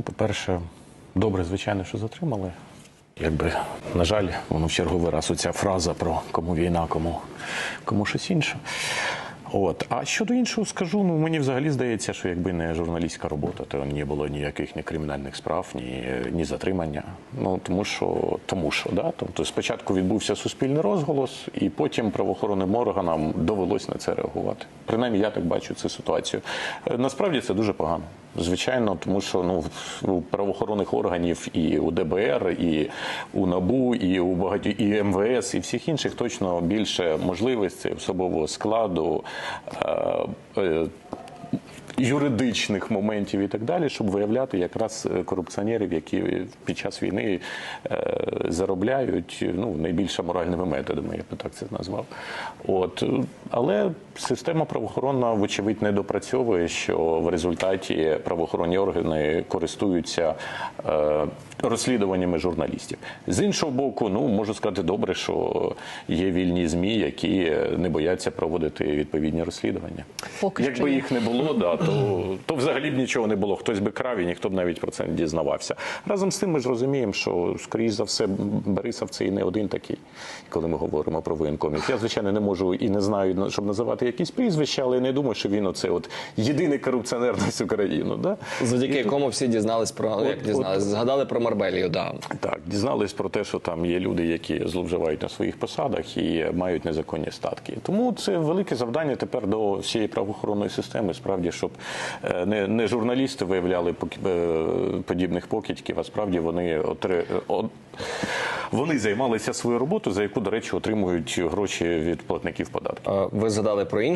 Ну, по-перше, добре, звичайно, що затримали. Якби, на жаль, воно в черговий раз оця фраза про кому війна, кому, кому щось інше. От. А щодо іншого скажу, ну мені взагалі здається, що якби не журналістська робота, то не було ніяких ні кримінальних справ, ні, ні затримання. Ну тому що, тому що, да? тобто спочатку відбувся суспільний розголос, і потім правоохоронним органам довелось на це реагувати. Принаймні, я так бачу цю ситуацію. Е, Насправді це дуже погано. Звичайно, тому що ну у правоохоронних органів і у ДБР, і у НАБУ, і у багаті і МВС, і всіх інших точно більше можливостей особового складу. Е, е, Юридичних моментів і так далі, щоб виявляти якраз е, корупціонерів, які під час війни е, заробляють ну найбільше моральними методами, я би так це назвав. От але система правоохоронна, вочевидь, не допрацьовує, що в результаті правоохоронні органи користуються е, розслідуваннями журналістів. З іншого боку, ну можу сказати добре, що є вільні змі, які не бояться проводити відповідні розслідування. Поки Якби їх не було, да, то, то взагалі б нічого не було. Хтось би крав і ніхто б навіть про це не дізнавався. Разом з тим, ми ж розуміємо, що скоріш за все Борисов це і не один такий, коли ми говоримо про воєнкомів. Я звичайно не можу і не знаю, щоб називати якісь прізвища, але я не думаю, що він оце от єдиний корупціонер на всю країну. Да? Завдяки І якому всі дізнались про як от- згадали про Марбелію. Да. Так, дізнались про те, що там є люди, які зловживають на своїх посадах і мають незаконні статки. Тому це велике завдання тепер до всієї правоохоронної системи. Справді, щоб е, не, не журналісти виявляли е, подібних покидьків, а справді вони отри... вони займалися своєю роботою, за яку, до речі, отримують гроші від платників податків. Е, Ви згадали про іншу